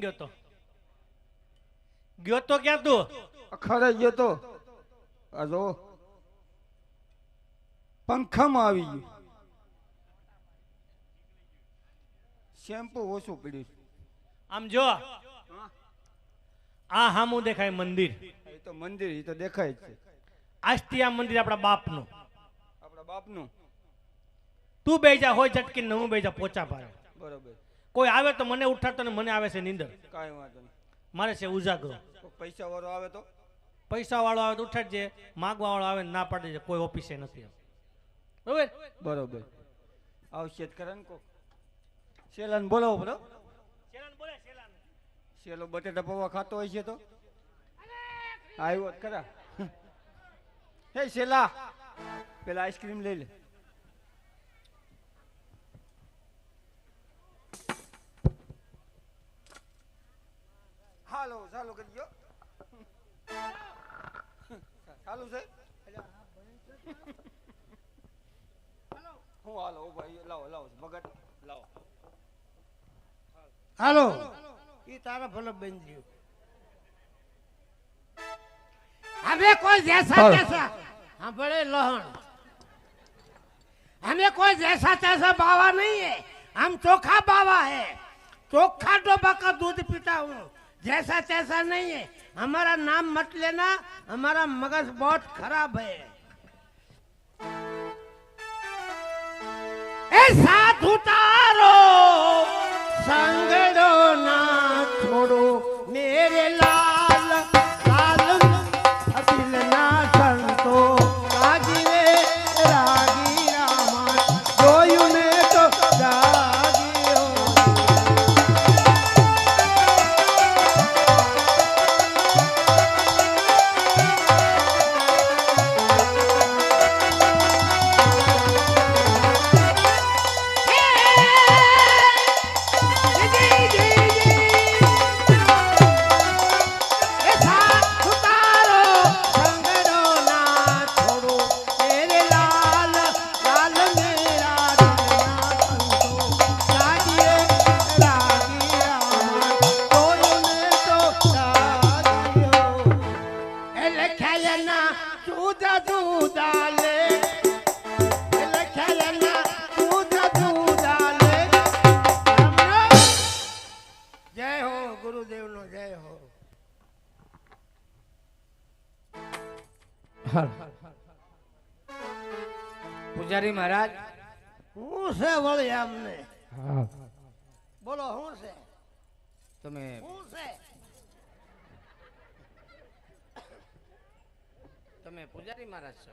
ક્યાં ગયો તો? ગયો તો ક્યાં તું? અખરે ગયો તો. આ જો પંખામાં આવી ગયું. શેમ્પુ ઓછું પડ્યું. આમ જો. આ હામું દેખાય મંદિર. એ તો મંદિર એ તો દેખાય છે. આજથી આ મંદિર આપણા બાપનું. આપણા બાપનું. તું બેજા હોય ઝટકીને હું બેજા પોચા પાડે. બરોબર. કોઈ આવે તો મને ઉઠાડતો ને મને આવે છે નીંદર. કાંઈ વાંધો નહીં. મારે છે ઉજાગરો. પૈસા વાળો આવે તો? પૈસા વાળો આવે તો ઉઠાડજે માગવા વાળો આવે ના પાડી કોઈ ઓફિસે નથી બરોબર? બરોબર. આવશે જ કરે ને કોક. શેલાને બોલે શેલાન શેલો બટેટા પૌવા ખાતો હોય છે તો? આવ્યો ખરા. હે શેલા પેલા આઈસ્ક્રીમ લઈ લે. ચાલુ છે હું હાલો ભાઈ લાવો લાવો ભગત લાવો હાલો ઈ તારા ભલે બન ગયું અમે કોઈ જૈસા હાલો. તૈસા સાંભળે લહણ हमें कोई जैसा तैसा बाबा नहीं है हम चोखा बाबा है चोखा डोबा का दूध पीता हूँ जैसा तैसा नहीं है हमारा नाम मत लेना हमारा मगज बहुत खराब है ए साधु तारो પૂજારી મહારાજ. હું છે વળી આમને બોલો હું છે? તમે હું છે? તમે પૂજારી મહારાજ છો?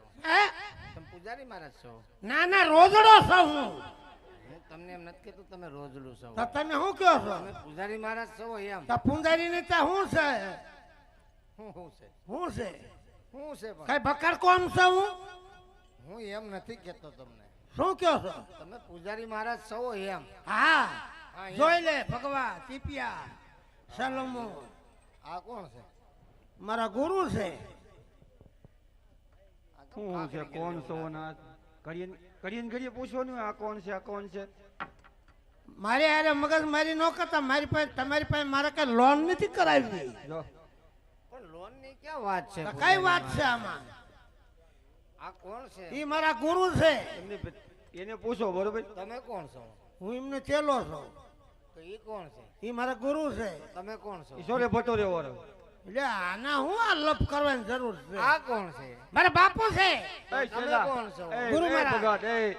તમે પૂજારી મહારાજ છો? ના ના રોજડો છો હું. હું તમને એમ નથી કહેતું તમે રોજડું છો. તો તમે શું કહો છો? તમે પૂજારી મહારાજ છો એમ. તો પૂજારી ને ત્યાં શું છે? હું શું છે? શું છે? શું છે કઈ બકર કોમ છો હું? હું એમ નથી કેતો તમને. શું કહો છો? તમે પૂજારી મહારાજ છો એમ. હા જોઈ લે ભગવા ટીપિયા સલમો. આ કોણ છે? મારા ગુરુ છે. આ શું છે કોણ છો ના કરીએ કરીએ કરીએ પૂછવાનું આ કોણ છે આ કોણ છે? મારે હારે મગજ મારી ન કરતા મારી પાસે તમારી પાસે મારે કઈ લોન નથી કરાવી. જો. લોનની ક્યાં વાત છે? કઈ વાત છે આમાં? આ કોણ છે? એ મારા ગુરુ છે. એને પૂછો બરોબર? તમે કોણ છો? હું એમને ચેલો છું. તો એ કોણ છે? એ મારા ગુરુ છે. તમે કોણ છો? ઈશ્વરે ભટોરે વાળો. એટલે આના હું આ લપ કરવાની જરૂર છે? આ કોણ છે? મારા બાપુ છે. તમે કોણ છો? ગુરુ મારા. ભગત, એ.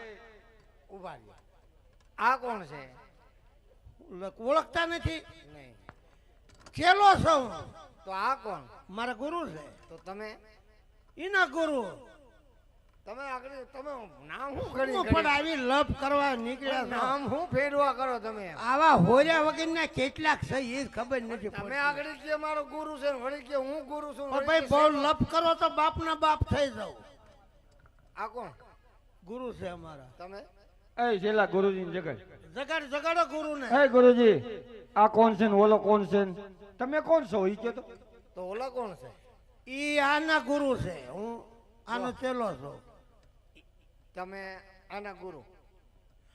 ઊભા આ કોણ છે? ઓળખતા નથી. નહીં. ચેલો છું તો આ કોણ? મારા ગુરુ છે. તો તમે? એના ગુરુ. તમે આગળ તમે નામ શું કરી પણ આવી લપ કરવા નીકળ્યા નામ શું ફેરવા કરો તમે આવા હોર્યા વગરના કેટલાક છે એ ખબર નથી તમે આગળ કે મારો ગુરુ છે વળી કે હું ગુરુ છું ભાઈ બહુ લપ કરો તો બાપના બાપ થઈ જાવ આ કોણ? ગુરુ છે અમારા. તમે? એ છેલ્લા ગુરુજી જગડ. જગડ જગાડો ગુરુ ને એ ગુરુજી આ કોણ છે ને? ઓલો કોણ છે ને? તમે કોણ છો? ઈ કે તો. તો ઓલા કોણ છે? ઈ આના ગુરુ છે. હું આનો ચેલો છું. તમે આના ગુરુ.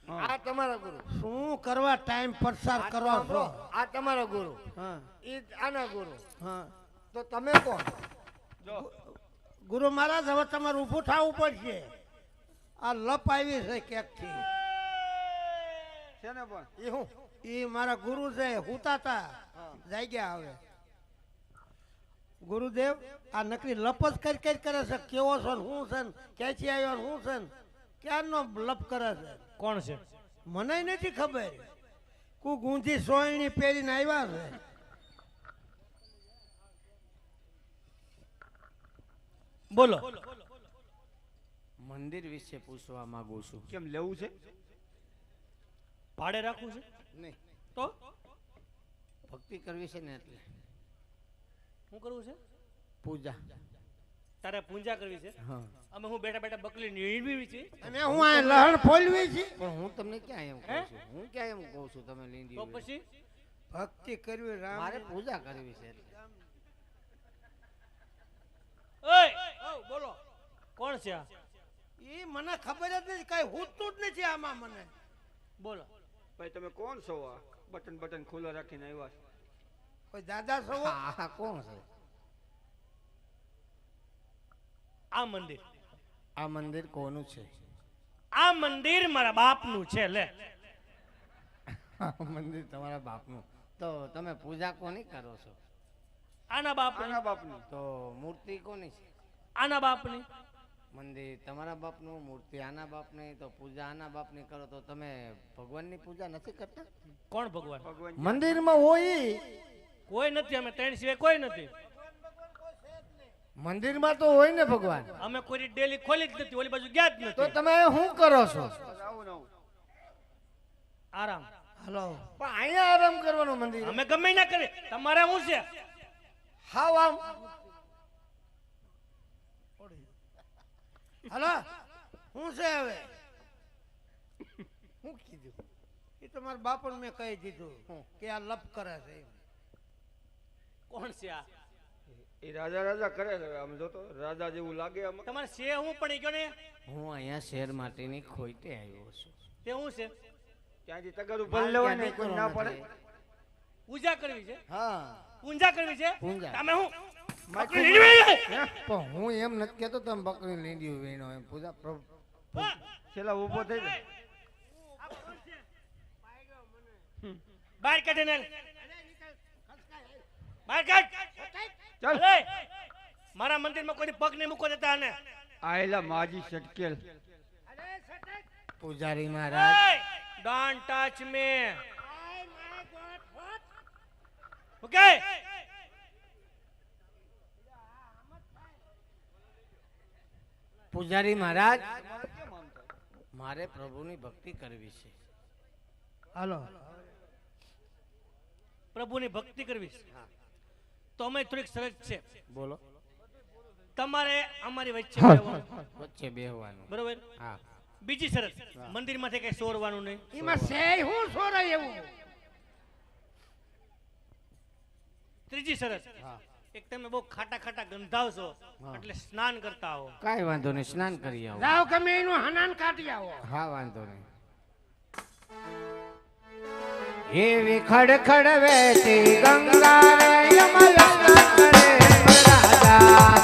આ તમારા ગુરુ. શું કરવા ટાઈમ પસાર કરવા છો? આ તમારા ગુરુ. હા. ઈ આના ગુરુ. હા. તો તમે કોણ? ગુરુ મહારાજ હવે તમારે ઊભું થવું પડશે. આ લપ આવી છે ક્યાંકથી? છે ને પણ એ હું? ઈ મારા ગુરુ છે હુતાતા જાગ્યા હવે. ગુરુદેવ આ નકરી લપસ કરી કરી કરે છે કેવો છે શું હું છે ને ક્યાંથી આવ્યો ને હું છે ને ક્યારનો લપ કરે છે? કોણ છે? મને નથી ખબર. કુ ગુંજી સોયણી પહેરીને આવ્યા છે? બોલો. મંદિર વિશે પૂછવા માંગુ છું. કેમ લેવું છે? ભાડે રાખવું છે? નહીં. તો? ભક્તિ કરવી છે ને એટલે. શું કરવું છે? પૂજા. તારે પૂજા કરવી છે? હા. અમે હું બેઠા બેઠા બકલી નીણવી છે. અને હું આ લહણ ફોલવી છે. પણ હું તમને ક્યાં એમ કહું છું? હું? ક્યાં એમ કહું છું તમે લીંડી તો પછી? ભક્તિ કરવી રામ મારે પૂજા કરવી છે એટલે. ઓય! બોલો. કોણ છે આ? એ મને ખબર જ નથી કઈ હુતું જ નથી આમાં મને. બોલો. ભાઈ તમે કોણ છો આ? બટન બટન ખુલ્લા રાખીને આવ્યા છો. કોઈ દાદા છો? હા કોણ છે? આ મંદિર. આ મંદિર કોનું છે? આ મંદિર મારા બાપનું છે લે. આ મંદિર તમારા બાપનું. તો તમે પૂજા કોની કરો છો? આના બાપ આના બાપની. તો મૂર્તિ કોની છે? આના બાપની. મંદિર તમારા બાપનું મૂર્તિ આના બાપની તો પૂજા આના બાપની કરો તો તમે ભગવાનની પૂજા નથી કરતા? કોણ ભગવાન? મંદિરમાં હોય. કોઈ નથી અમે ત્રણ સિવાય કોઈ નથી. મંદિરમાં તો હોય ને ભગવાન. અમે કોઈ ડેલી ખોલી જ નથી ઓલી બાજુ ગયા જ તો તમે શું કરો છો? આરામ. હલો. પણ અહીંયા આરામ કરવાનું મંદિર. અમે ગમે ના કરી તમારે શું છે? હાવ આમ. હલો હું છે હવે? શું કીધું એ તો મારા બાપને મેં કહી દીધું હું? કે આ લપ કરે છે કોણ છે આ? એ રાજા રાજા કરે છે આમ જોતો રાજા જેવું લાગે આમ. તમારે છે હું પણ ગયો ને હું અહીંયા શેર માટેની ખોઈટે આવ્યો છું. તે શું છે? ત્યાંથી તગર ભરી લેવાની કોઈ ના પડે. પૂજા કરવી છે? હા. પૂજા કરવી છે? તમે હું? પણ હું એમ નથી કેતો તમે બકરી લીંડી વીણો એમ. પૂજા પ્રભુ છેલ્લા ઊભો થઈ જાય બહાર કાઢે ને બહાર કાઢ. ચાલ. મારા મંદિરમાં કોઈ પગ નહીં મૂકો દેતા આને. આયલા માજી સટકેલ પૂજારી મહારાજ. ડોન્ટ ટચ મે ઓકે પૂજારી મહારાજ? મારે પ્રભુની ભક્તિ કરવી છે. હાલો. પ્રભુની ભક્તિ કરવી છે. તો અમે થોડીક સરસ છે. બોલો. તમારે અમારી વચ્ચે. વચ્ચે બેહવાનું. બરોબર? હા. બીજી શરત મંદિરમાંથી કઈ સોરવાનું નહીં. એમાં સે હું સોરાય એવું? ત્રીજી શરત હા. એક તમે બહુ ખાટા ખાટા ગંધાવશો હા. એટલે સ્નાન કરતા આવો. કાઈ વાંધો નહીં સ્નાન કરી આવો. જાઓ ગમે એનું હનાન કાઢી આવો. હા વાંધો નહીં. એવી ખડખડ વેતી ગંગા રે યમલા કરે રાજા